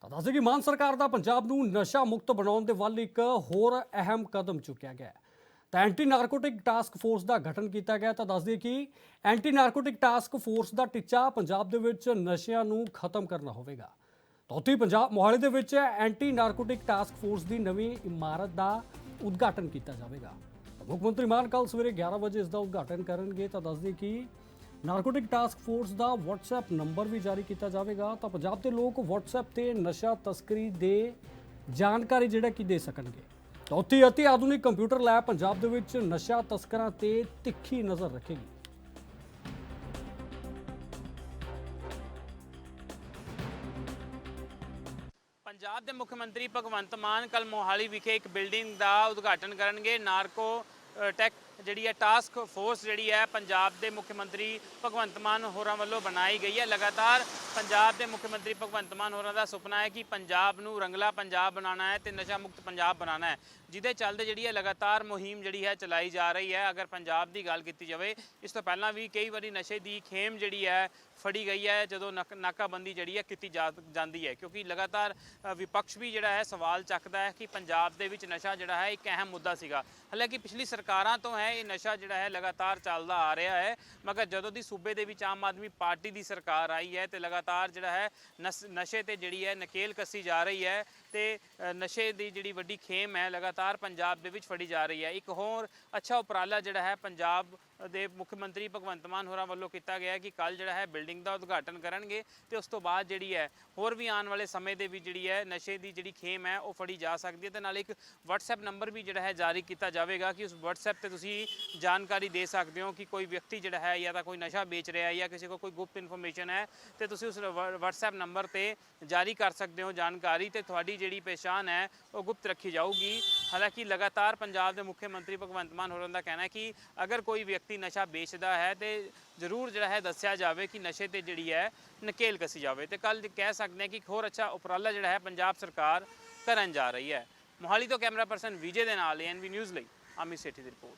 ਤਾਂ ਦੱਸਦੇ ਕਿ ਮਾਨ ਸਰਕਾਰ ਦਾ ਪੰਜਾਬ ਨੂੰ ਨਸ਼ਾ ਮੁਕਤ ਬਣਾਉਣ ਦੇ ਵੱਲ ਇੱਕ ਹੋਰ ਅਹਿਮ ਕਦਮ ਚੁੱਕਿਆ ਗਿਆ ਹੈ। ਤਾਂ ਐਂਟੀ ਨਾਰਕੋਟਿਕ ਟਾਸਕ ਫੋਰਸ ਦਾ ਗਠਨ ਕੀਤਾ ਗਿਆ ਤਾਂ ਦੱਸਦੇ ਕਿ ਐਂਟੀ ਨਾਰਕੋਟਿਕ ਟਾਸਕ ਫੋਰਸ ਦਾ ਟੀਚਾ ਪੰਜਾਬ ਦੇ ਵਿੱਚ ਨਸ਼ਿਆਂ ਨੂੰ ਖਤਮ ਕਰਨਾ ਹੋਵੇਗਾ। ਤਾਂ ਉੱਥੇ ਹੀ ਪੰਜਾਬ ਮੋਹਾਲੀ ਦੇ ਵਿੱਚ ਐਂਟੀ ਨਾਰਕੋਟਿਕ ਟਾਸਕ ਫੋਰਸ ਦੀ ਨਵੀਂ ਇਮਾਰਤ ਦਾ ਉਦਘਾਟਨ ਕੀਤਾ ਜਾਵੇਗਾ। ਮੁੱਖ ਮੰਤਰੀ ਮਾਨ ਕੱਲ੍ਹ ਸਵੇਰੇ 11 ਵਜੇ ਇਸ ਦਾ ਉਦਘਾਟਨ ਕਰਨਗੇ ਤਾਂ ਦੱਸਦੇ ਕਿ ਨਾਰਕੋਟਿਕ ਟਾਸਕ ਫੋਰਸ ਦਾ WhatsApp ਨੰਬਰ ਵੀ ਜਾਰੀ ਕੀਤਾ ਜਾਵੇਗਾ। ਤਾਂ ਪੰਜਾਬ ਦੇ ਲੋਕ WhatsApp ਤੇ ਨਸ਼ਾ ਤਸਕਰੀ ਦੇ ਜਾਣਕਾਰੀ ਜਿਹੜਾ ਕਿ ਦੇ ਸਕਣਗੇ। ਤਾਂ ਉੱਥੇ ਹੀ ਅਤੀ ਆਧੁਨਿਕ ਕੰਪਿਊਟਰ ਲੈਬ ਪੰਜਾਬ ਦੇ ਵਿੱਚ ਨਸ਼ਾ ਤਸਕਰਾਂ ਤੇ ਤਿੱਖੀ ਨਜ਼ਰ ਰੱਖੇਗੀ। ਪੰਜਾਬ ਦੇ ਮੁੱਖ ਮੰਤਰੀ ਭਗਵੰਤ ਮਾਨ ਕੱਲ ਮੋਹਾਲੀ ਵਿਖੇ ਇੱਕ ਬਿਲਡਿੰਗ ਦਾ ਉਦਘਾਟਨ ਕਰਨਗੇ। ਨਾਰਕੋ ਟੈਕ ਜਿਹੜੀ ਹੈ ਟਾਸਕ ਫੋਰਸ ਜਿਹੜੀ ਹੈ ਪੰਜਾਬ ਦੇ ਮੁੱਖ ਮੰਤਰੀ ਭਗਵੰਤ ਮਾਨ ਹੋਰਾਂ ਵੱਲੋਂ ਬਣਾਈ ਗਈ ਹੈ। ਲਗਾਤਾਰ ਪੰਜਾਬ ਦੇ ਮੁੱਖ ਮੰਤਰੀ ਭਗਵੰਤ ਮਾਨ ਹੋਰਾਂ ਦਾ ਸੁਪਨਾ ਹੈ ਕਿ ਪੰਜਾਬ ਨੂੰ ਰੰਗਲਾ ਪੰਜਾਬ ਬਣਾਉਣਾ ਹੈ ਤੇ ਨਸ਼ਾ ਮੁਕਤ ਪੰਜਾਬ ਬਣਾਉਣਾ ਹੈ। ਜਿਹਦੇ ਚੱਲਦੇ ਜਿਹੜੀ ਹੈ ਲਗਾਤਾਰ ਮੁਹਿੰਮ ਜਿਹੜੀ ਹੈ ਚਲਾਈ ਜਾ ਰਹੀ ਹੈ। ਅਗਰ ਪੰਜਾਬ ਦੀ ਗੱਲ ਕੀਤੀ ਜਾਵੇ ਇਸ ਤੋਂ ਪਹਿਲਾਂ ਵੀ ਕਈ ਵਾਰੀ ਨਸ਼ੇ ਦੀ ਖੇਮ ਜਿਹੜੀ ਹੈ ਫੜੀ ਗਈ ਹੈ ਜਦੋਂ ਨਕ- ਨਾਕਾਬੰਦੀ ਜਿਹੜੀ ਹੈ ਕੀਤੀ ਜਾ ਜਾਂਦੀ ਹੈ। ਕਿਉਂਕਿ ਲਗਾਤਾਰ ਅ, ਵਿਪਕਸ਼ ਵੀ ਜਿਹੜਾ ਹੈ ਸਵਾਲ ਚੱਕਦਾ ਹੈ ਕਿ ਪੰਜਾਬ ਦੇ ਵਿੱਚ ਨਸ਼ਾ ਜਿਹੜਾ ਹੈ ਇੱਕ ਅਹਿਮ ਮੁੱਦਾ ਸੀਗਾ। ਹਾਲਾਂਕਿ ਪਿਛਲੀ ਸਰਕਾਰਾਂ ਤੋਂ ਹੈ ਇਹ ਨਸ਼ਾ ਜਿਹੜਾ ਹੈ ਲਗਾਤਾਰ ਚੱਲਦਾ ਆ ਰਿਹਾ ਹੈ। ਮਗਰ ਜਦੋਂ ਦੀ ਸੂਬੇ ਦੇ ਵਿੱਚ ਆਮ ਆਦਮੀ ਪਾਰਟੀ ਦੀ ਸਰਕਾਰ ਆਈ ਹੈ ਤੇ ਲਗਾਤਾਰ ਜਿਹੜਾ ਹੈ ਨਸ- ਨਸ਼ੇ ਤੇ ਜਿਹੜੀ ਹੈ ਨਕੇਲ ਕੱਸੀ ਜਾ ਰਹੀ ਹੈ ਤੇ ਨਸ਼ੇ ਦੀ ਜਿਹੜੀ ਵੱਡੀ ਖੇਮ ਹੈ, ਲਗਾਤਾਰ ਪੰਜਾਬ ਦੇ ਵਿੱਚ ਫੜੀ ਜਾ ਰਹੀ ਹੈ। ਇੱਕ ਹੋਰ ਅੱਛਾ ਉਪਰਾਲਾ ਜਿਹੜਾ ਹੈ, ਪੰਜਾਬ ਦੇ ਮੁੱਖ ਮੰਤਰੀ ਭਗਵੰਤ ਮਾਨ ਹੋਰਾਂ ਵੱਲੋਂ ਕੀਤਾ ਗਿਆ ਕਿ ਕੱਲ ਜਿਹੜਾ ਹੈ, ਬਿਲਡਿੰਗ ਦਾ ਉਦਘਾਟਨ ਕਰਨਗੇ ਤੇ ਉਸ ਤੋਂ ਬਾਅਦ ਜਿਹੜੀ ਹੈ, ਹੋਰ ਵੀ ਆਉਣ ਵਾਲੇ ਸਮੇਂ ਦੇ ਵਿੱਚ ਜਿਹੜੀ ਹੈ, ਨਸ਼ੇ ਦੀ ਜਿਹੜੀ ਖੇਮ ਹੈ, ਉਹ ਫੜੀ ਜਾ ਸਕਦੀ ਹੈ ਤੇ ਨਾਲ ਇੱਕ WhatsApp ਨੰਬਰ ਵੀ ਜਿਹੜਾ ਹੈ, ਜਾਰੀ ਕੀਤਾ ਜਾਵੇਗਾ ਕਿ ਉਸ WhatsApp ਤੇ ਤੁਸੀਂ ਜਾਣਕਾਰੀ ਦੇ ਸਕਦੇ ਹੋ ਕਿ ਕੋਈ ਵਿਅਕਤੀ ਜਿਹੜਾ ਹੈ, ਜਾਂ ਤਾਂ ਕੋਈ ਨਸ਼ਾ ਵੇਚ ਰਿਹਾ ਹੈ ਜਾਂ ਕਿਸੇ ਕੋਲ ਕੋਈ ਗੁਪਤ ਇਨਫੋਰਮੇਸ਼ਨ ਹੈ ਤੇ ਤੁਸੀਂ ਉਸ ਵ- WhatsApp ਨੰਬਰ ਤੇ ਜਾਰੀ ਕਰ ਸਕਦੇ ਹੋ ਜਾਣਕਾਰੀ ਤੇ ਤੁਹਾਡੀ ਜਿਹੜੀ ਪਛਾਣ ਹੈ, ਉਹ ਗੁਪਤ ਰੱਖੀ ਜਾਊਗੀ। ਹਾਲਾਂਕਿ ਲਗਾਤਾਰ ਪੰਜਾਬ ਦੇ ਮੁੱਖ ਮੰਤਰੀ ਭਗਵੰਤ ਮਾਨ ਹੋਰਾਂ ਦਾ ਕਹਿਣਾ ਹੈ ਕਿ ਅਗਰ ਕੋਈ ਵਿਅਕਤੀ ਨਸ਼ਾ ਵੇਚਦਾ ਹੈ, ਤੇ ਜ਼ਰੂਰ ਜਿਹੜਾ ਹੈ ਦੱਸਿਆ ਜਾਵੇ ਕਿ ਨਸ਼ੇ ਤੇ ਜਿਹੜੀ ਹੈ, ਨਕੇਲ ਕਸੀ ਜਾਵੇ। ਤੇ ਕੱਲ ਕਹਿ ਸਕਦੇ ਹਾਂ ਕਿ ਇੱਕ ਹੋਰ ਅੱਛਾ ਉਪਰਾਲਾ ਜਿਹੜਾ ਹੈ, ਪੰਜਾਬ ਸਰਕਾਰ ਕਰਨ ਜਾ ਰਹੀ ਹੈ। ਮੋਹਾਲੀ ਤੋਂ ਕੈਮਰਾ ਪਰਸਨ ਵਿਜੇ ਦੇ ਨਾਲ ਐਨਵੀ ਨਿਊਜ਼ ਲਈ ਅਮਿਤ ਸੇਠੀ ਦੀ ਰਿਪੋਰਟ।